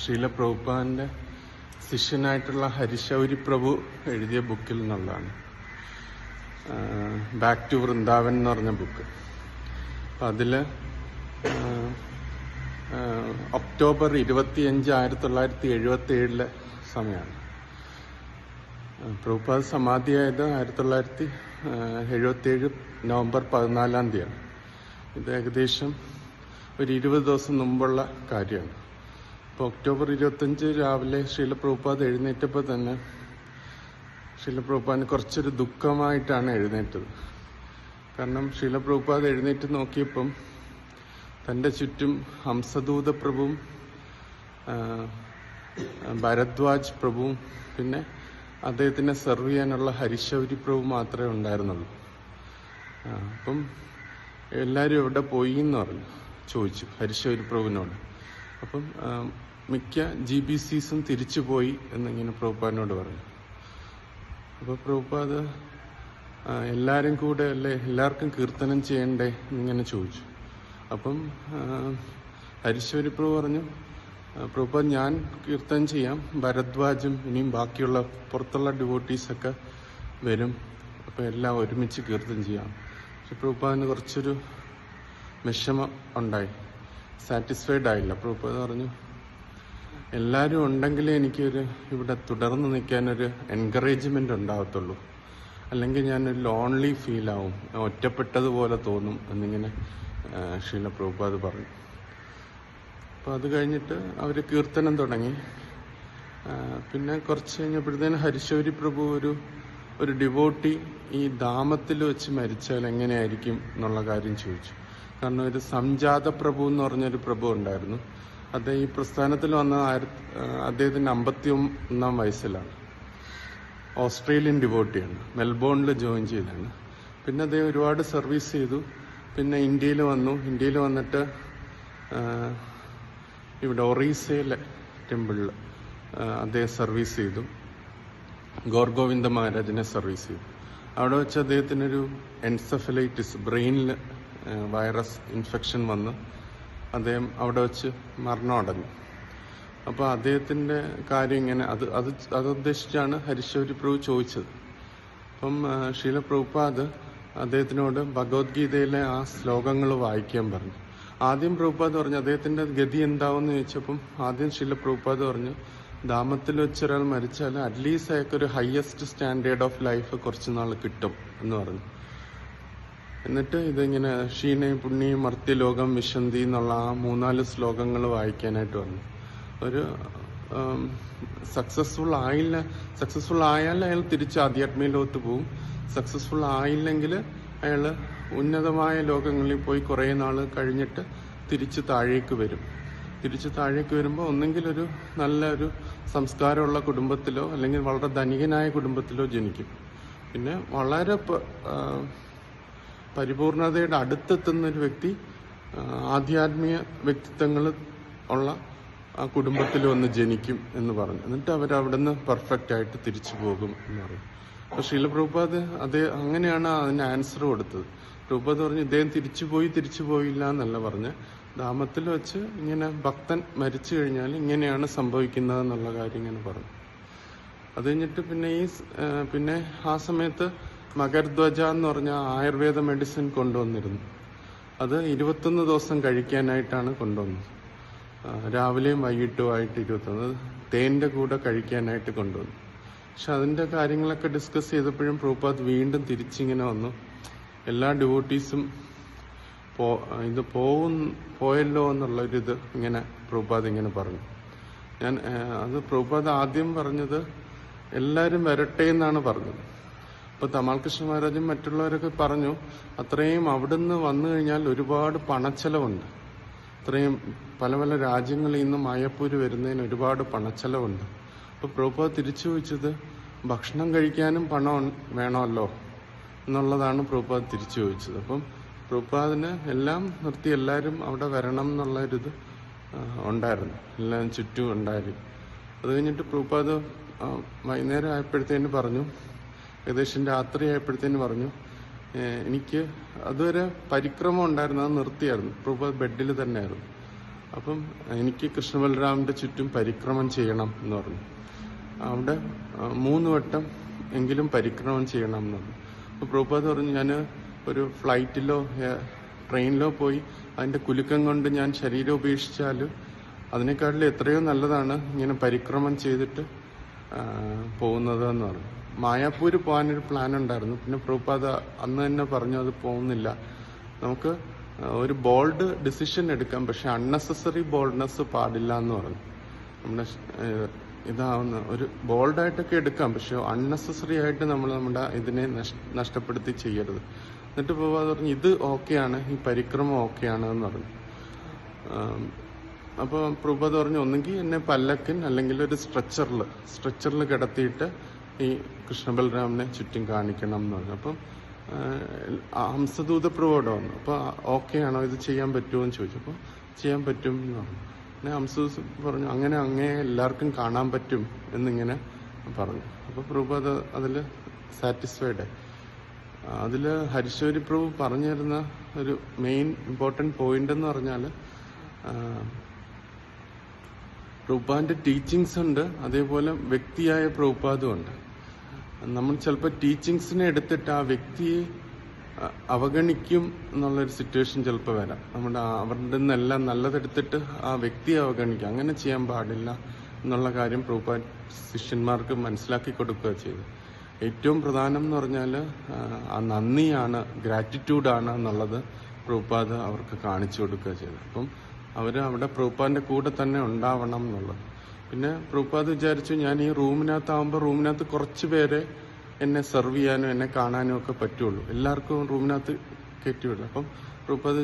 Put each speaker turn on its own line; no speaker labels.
ഷീല പ്രഭുപാദിന്റെ ശിഷ്യനായിട്ടുള്ള ഹരിശൗരി പ്രഭു എഴുതിയ ബുക്കിൽ നിന്നുള്ളതാണ്. ബാക്ക് ടു വൃന്ദാവൻ എന്ന് പറഞ്ഞ ബുക്ക്. അപ്പം അതിൽ ഒക്ടോബർ ഇരുപത്തിയഞ്ച് ആയിരത്തി തൊള്ളായിരത്തി എഴുപത്തി ഏഴിലെ സമയമാണ് പ്രഭുപാദ് സമാധിയായത് ആയിരത്തി തൊള്ളായിരത്തി എഴുപത്തി ഏഴ് നവംബർ പതിനാലാം തീയതിയാണ്. ഇത് ഏകദേശം ഒരു ഇരുപത് ദിവസം മുമ്പുള്ള കാര്യമാണ്. അപ്പോൾ ഒക്ടോബർ ഇരുപത്തഞ്ച് രാവിലെ ശീല പ്രഭുപാദ് എഴുന്നേറ്റപ്പോൾ തന്നെ ശീല പ്രഭുപാദിന് കുറച്ചൊരു ദുഃഖമായിട്ടാണ് എഴുന്നേറ്റത്. കാരണം ശീല പ്രഭുപാദ് എഴുന്നേറ്റ് നോക്കിയപ്പം തന്റെ ചുറ്റും ഹംസദൂത പ്രഭുവും ഭരദ്വാജ് പ്രഭുവും പിന്നെ അദ്ദേഹത്തിനെ സെർവ് ചെയ്യാനുള്ള ഹരിശൗരി പ്രഭു മാത്രമേ ഉണ്ടായിരുന്നുള്ളൂ. അപ്പം എല്ലാവരും എവിടെ പോയി എന്ന് പറഞ്ഞു. ചോദിച്ചു ഹരിശൗരി പ്രഭുവിനോട്. അപ്പം മിക്ക ജി ബി സീസും തിരിച്ചു പോയി എന്നിങ്ങനെ പ്രഭുപാദിനോട് പറഞ്ഞു. അപ്പോൾ പ്രഭുപാദ് എല്ലാവരും കൂടെ അല്ലേ? എല്ലാവർക്കും കീർത്തനം ചെയ്യണ്ടേ എന്നിങ്ങനെ ചോദിച്ചു. അപ്പം ഹരിശ്വരി പ്രഭു പറഞ്ഞു "ആ, പ്രഭുപാദ് ഞാൻ കീർത്തനം ചെയ്യാം ഭരദ്വാജും ഇനിയും ബാക്കിയുള്ള പുറത്തുള്ള ഡിവോട്ടീസൊക്കെ വരും. അപ്പോൾ എല്ലാം ഒരുമിച്ച് കീർത്തനം ചെയ്യാം. പക്ഷെ പ്രഭുപാദിന് കുറച്ചൊരു വിഷമം ഉണ്ടായി. സാറ്റിസ്ഫൈഡ് ആയില്ല. പ്രഭുപാദ് പറഞ്ഞു എല്ലാവരും ഉണ്ടെങ്കിലേ എനിക്കൊരു ഇവിടെ തുടർന്ന് നിൽക്കാനൊരു എൻകറേജ്മെന്റ് ഉണ്ടാകത്തുള്ളൂ അല്ലെങ്കിൽ ഞാനൊരു ലോൺലി ഫീൽ ആവും. ഒറ്റപ്പെട്ടതുപോലെ തോന്നും എന്നിങ്ങനെ ഷീല പ്രഭുപാദ് പറഞ്ഞു. അപ്പോൾ അത് കഴിഞ്ഞിട്ട് അവർ കീർത്തനം തുടങ്ങി. പിന്നെ കുറച്ച് കഴിഞ്ഞപ്പോഴത്തേന് ഹരിശൗരി പ്രഭു ഒരു ഒരു ഡിവോട്ടി ഈ ധാമത്തിൽ വെച്ച് മരിച്ചാൽ എങ്ങനെയായിരിക്കും എന്നുള്ള കാര്യം ചോദിച്ചു. കാരണം ഒരു സംജാത പ്രഭു എന്ന് പറഞ്ഞൊരു പ്രഭു ഉണ്ടായിരുന്നു. അദ്ദേഹം ഈ പ്രസ്ഥാനത്തിൽ വന്ന ആയിരത്തി അദ്ദേഹത്തിന്റെ അമ്പത്തി ഒന്നാം വയസ്സിലാണ്. ഓസ്ട്രേലിയൻ ഡിവോട്ടിയാണ്. മെൽബോണിൽ ജോയിൻ ചെയ്താണ്. പിന്നെ അദ്ദേഹം ഒരുപാട് സർവീസ് ചെയ്തു. പിന്നെ ഇന്ത്യയിൽ വന്നു. ഇന്ത്യയിൽ വന്നിട്ട് ഇവിടെ ഒറീസയിലെ ടെമ്പിളിൽ അദ്ദേഹം സർവീസ് ചെയ്തു. ഗോർഗോവിന്ദ മഹാരാജിനെ സർവീസ് ചെയ്തു. അവിടെ വെച്ച് അദ്ദേഹത്തിനൊരു എൻസഫലൈറ്റിസ് ബ്രെയിനിൽ വൈറസ് ഇൻഫെക്ഷൻ വന്ന്. അദ്ദേഹം അവിടെ വെച്ച് മരണമടഞ്ഞു. അപ്പോൾ അദ്ദേഹത്തിന്റെ കാര്യം ഇങ്ങനെ അത് അത് അത് ഉദ്ദേശിച്ചാണ് ഹരിശൗരി പ്രഭു ചോദിച്ചത്. അപ്പം ശീല പ്രഭുപാദ് അദ്ദേഹത്തിനോട് ഭഗവത്ഗീതയിലെ ആ ശ്ലോകങ്ങൾ വായിക്കാൻ പറഞ്ഞു. ആദ്യം പ്രഭുപാദ് പറഞ്ഞു അദ്ദേഹത്തിന്റെ ഗതി എന്താവെന്ന് ചോദിച്ചപ്പം ആദ്യം ശീല പ്രഭുപാദ് പറഞ്ഞു ദാമത്തിൽ വെച്ചൊരാൾ മരിച്ചാൽ അറ്റ്ലീസ്റ്റ് അയാൾക്ക് ഒരു ഹയസ്റ്റ് സ്റ്റാൻഡേർഡ് ഓഫ് ലൈഫ് കുറച്ചുനാൾ കിട്ടും എന്ന് പറഞ്ഞു. എന്നിട്ട് ഇതിങ്ങനെ ക്ഷീണേ പുണ്യ മർത്യലോകം വിശന്തി എന്നുള്ള ആ മൂന്നാൽ ശ്ലോകങ്ങൾ വായിക്കാനായിട്ട് വന്നു. ഒരു സക്സസ്ഫുൾ ആയില്ല സക്സസ്ഫുൾ ആയാൽ അയാൾ തിരിച്ച് ആധ്യാത്മിക ലോകത്ത് പോവും. സക്സസ്ഫുൾ ആയില്ലെങ്കിൽ അയാൾ ഉന്നതമായ ലോകങ്ങളിൽ പോയി കുറേ നാൾ കഴിഞ്ഞിട്ട് തിരിച്ച് താഴേക്ക് വരും. തിരിച്ച് താഴേക്ക് വരുമ്പോൾ ഒന്നെങ്കിൽ ഒരു നല്ല ഒരു സംസ്കാരമുള്ള കുടുംബത്തിലോ അല്ലെങ്കിൽ വളരെ ധനികനായ കുടുംബത്തിലോ ജനിക്കും. പിന്നെ വളരെ പരിപൂർണതയുടെ അടുത്തെത്തുന്ന ഒരു വ്യക്തി ആധ്യാത്മിക വ്യക്തിത്വങ്ങൾ ഉള്ള ആ കുടുംബത്തിൽ വന്ന് ജനിക്കും എന്ന് പറഞ്ഞു. എന്നിട്ട് അവർ അവിടുന്ന് പെർഫെക്റ്റ് ആയിട്ട് തിരിച്ചു പോകും എന്ന് പറയും. അപ്പൊ ശീല പ്രഭുപാദ് അതേ അങ്ങനെയാണ് അതിന് ആൻസർ കൊടുത്തത്. പ്രഭുപാദ് പറഞ്ഞു ഇദ്ദേഹം തിരിച്ചു പോയി തിരിച്ചു പോയില്ല എന്നല്ല പറഞ്ഞ് ധാമത്തിൽ വെച്ച് ഇങ്ങനെ ഭക്തൻ മരിച്ചു കഴിഞ്ഞാൽ ഇങ്ങനെയാണ് സംഭവിക്കുന്നത് എന്നുള്ള കാര്യം ഇങ്ങനെ പറഞ്ഞു. അത് കഴിഞ്ഞിട്ട് പിന്നെ ഈ പിന്നെ ആ സമയത്ത് മകർധ്വജ എന്ന് പറഞ്ഞ ആയുർവേദ മെഡിസിൻ കൊണ്ടുവന്നിരുന്നു. അത് ഇരുപത്തൊന്ന് ദിവസം കഴിക്കാനായിട്ടാണ് കൊണ്ടുവന്നത്. രാവിലെയും വൈകിട്ടുമായിട്ട് ഇരുപത്തൊന്ന്. തേന്റെ കൂടെ കഴിക്കാനായിട്ട് കൊണ്ടുവന്നു. പക്ഷെ അതിന്റെ കാര്യങ്ങളൊക്കെ ഡിസ്കസ് ചെയ്തപ്പോഴും പ്രൂപ്പാത് വീണ്ടും തിരിച്ചിങ്ങനെ വന്നു. എല്ലാ ഡിവോട്ടീസും പോ ഇത് പോകും പോയല്ലോ എന്നുള്ളൊരിത് ഇങ്ങനെ പ്രൂപാത് ഇങ്ങനെ പറഞ്ഞു. ഞാൻ അത് പ്രൂപാത് ആദ്യം പറഞ്ഞത് എല്ലാവരും വരട്ടെ എന്നാണ് പറഞ്ഞത്. അപ്പൊ തമാൽ കൃഷ്ണ മഹാരാജും മറ്റുള്ളവരൊക്കെ പറഞ്ഞു അത്രയും അവിടുന്ന് വന്നു കഴിഞ്ഞാൽ ഒരുപാട് പണച്ചെലവുണ്ട്. അത്രയും പല പല രാജ്യങ്ങളിൽ നിന്നും മായപ്പൂര് വരുന്നതിന് ഒരുപാട് പണച്ചെലവുണ്ട്. അപ്പൊ പ്രഭുപാദ് തിരിച്ചു ചോദിച്ചത് ഭക്ഷണം കഴിക്കാനും പണം വേണമല്ലോ? എന്നുള്ളതാണ് പ്രഭുപാദ് തിരിച്ചു ചോദിച്ചത്. അപ്പം പ്രഭുപാദിന് എല്ലാം നിർത്തി എല്ലാവരും അവിടെ വരണം എന്നുള്ള ഒരിത് ഉണ്ടായിരുന്നു. എല്ലാം ചുറ്റും ഉണ്ടായിരുന്നു. അത് കഴിഞ്ഞിട്ട് പ്രഭുപാദ് വൈകുന്നേരം ആയപ്പോഴത്തേന് പറഞ്ഞു ഏകദേശം രാത്രി ആയപ്പോഴത്തേന് പറഞ്ഞു എനിക്ക് അതുവരെ പരിക്രമം ഉണ്ടായിരുന്നു അത് നിർത്തിയായിരുന്നു. പ്രഭു ബെഡിൽ തന്നെയായിരുന്നു. അപ്പം എനിക്ക് കൃഷ്ണബലരാമിന്റെ ചുറ്റും പരിക്രമം ചെയ്യണം എന്ന് പറഞ്ഞു. അവിടെ മൂന്ന് വട്ടം എങ്കിലും പരിക്രമം ചെയ്യണം എന്ന് പറഞ്ഞു. അപ്പോൾ പ്രഭുപാദ് പറഞ്ഞു ഞാൻ ഒരു ഫ്ലൈറ്റിലോ ട്രെയിനിലോ പോയി അതിന്റെ കുലുക്കം കൊണ്ട് ഞാൻ ശരീരം ഉപേക്ഷിച്ചാൽ അതിനേക്കാട്ടിലും എത്രയോ നല്ലതാണ് ഇങ്ങനെ പരിക്രമം ചെയ്തിട്ട് പോകുന്നത് എന്ന് പറഞ്ഞു. മായാപ്പൂര് പോകാനൊരു പ്ലാൻ ഉണ്ടായിരുന്നു. പിന്നെ പ്രഭുപാദ അന്ന് തന്നെ പറഞ്ഞു അത് പോകുന്നില്ല. നമുക്ക് ഒരു ബോൾഡ് ഡിസിഷൻ എടുക്കാം. പക്ഷെ അൺനെസസറി ബോൾഡ്നെസ് പാടില്ല എന്ന് പറഞ്ഞു. നമ്മുടെ ഇതാവുന്ന ഒരു ബോൾഡായിട്ടൊക്കെ എടുക്കാം. പക്ഷെ അൺനെസസറി ആയിട്ട് നമ്മൾ നമ്മുടെ ഇതിനെ നഷ്- നഷ്ടപ്പെടുത്തി ചെയ്യരുത്. എന്നിട്ട് പ്രഭുപാദ പറഞ്ഞു ഇത് ഓക്കെയാണ് ഈ പരിക്രമം ഓക്കെയാണ് എന്ന് പറഞ്ഞു. അപ്പോൾ പ്രഭുപാദ പറഞ്ഞു ഒന്നെങ്കിൽ എന്നെ പല്ലക്കൻ അല്ലെങ്കിൽ ഒരു സ്ട്രെച്ചറിൽ സ്ട്രെച്ചറിൽ കിടത്തിയിട്ട് ഈ കൃഷ്ണബലരാമനെ ചുറ്റും കാണിക്കണം എന്ന് പറഞ്ഞു. അപ്പം ഹംസദൂത പ്രൂവോട് വന്നു. അപ്പോൾ ഓക്കെ ആണോ ഇത് ചെയ്യാൻ പറ്റുമോ എന്ന് ചോദിച്ചു. അപ്പോൾ ചെയ്യാൻ പറ്റും എന്ന് പറഞ്ഞു. പിന്നെ ഹംസദൂസ് പറഞ്ഞു അങ്ങനെ അങ്ങേ എല്ലാവർക്കും കാണാൻ പറ്റും എന്നിങ്ങനെ പറഞ്ഞു. അപ്പോൾ അത് അതിൽ സാറ്റിസ്ഫൈഡ് അതിൽ ഹരിശ്വരി പ്രഭു പറഞ്ഞിരുന്ന ഒരു മെയിൻ ഇമ്പോർട്ടന്റ് പോയിന്റ് എന്ന് പറഞ്ഞാൽ പ്രഭുപാദിന്റെ ടീച്ചിങ്സ് ഉണ്ട്. അതേപോലെ വ്യക്തിയായ പ്രഭുപാദും ഉണ്ട്. നമ്മൾ ചിലപ്പോൾ ടീച്ചിങ്സിനെ എടുത്തിട്ട് ആ വ്യക്തിയെ അവഗണിക്കും എന്നുള്ളൊരു സിറ്റുവേഷൻ ചിലപ്പോൾ വരാം. നമ്മുടെ അവരുടെ നിന്നെല്ലാം നല്ലതെടുത്തിട്ട് ആ വ്യക്തിയെ അവഗണിക്കും. അങ്ങനെ ചെയ്യാൻ പാടില്ല എന്നുള്ള കാര്യം പ്രഭുപാദ് ശിഷ്യന്മാർക്ക് മനസ്സിലാക്കി കൊടുക്കുക ചെയ്തു. ഏറ്റവും പ്രധാനം എന്ന് പറഞ്ഞാൽ ആ നന്ദിയാണ് ഗ്രാറ്റിറ്റ്യൂഡാണ് എന്നുള്ളത് പ്രൂപ്പാദ് അവർക്ക് കാണിച്ചു കൊടുക്കുക ചെയ്തു. അപ്പം അവർ അവിടെ പ്രൂപ്പാന്റെ കൂടെ തന്നെ ഉണ്ടാവണം എന്നുള്ളത്. പിന്നെ പ്രഭുപാദ് വിചാരിച്ചു ഞാൻ ഈ റൂമിനകത്താവുമ്പോൾ റൂമിനകത്ത് കുറച്ച് പേരെ എന്നെ സെർവ് ചെയ്യാനും എന്നെ കാണാനും ഒക്കെ പറ്റുള്ളൂ. എല്ലാവർക്കും റൂമിനകത്ത് കയറ്റിവിടില്ല അപ്പം പ്രഭുപാദ്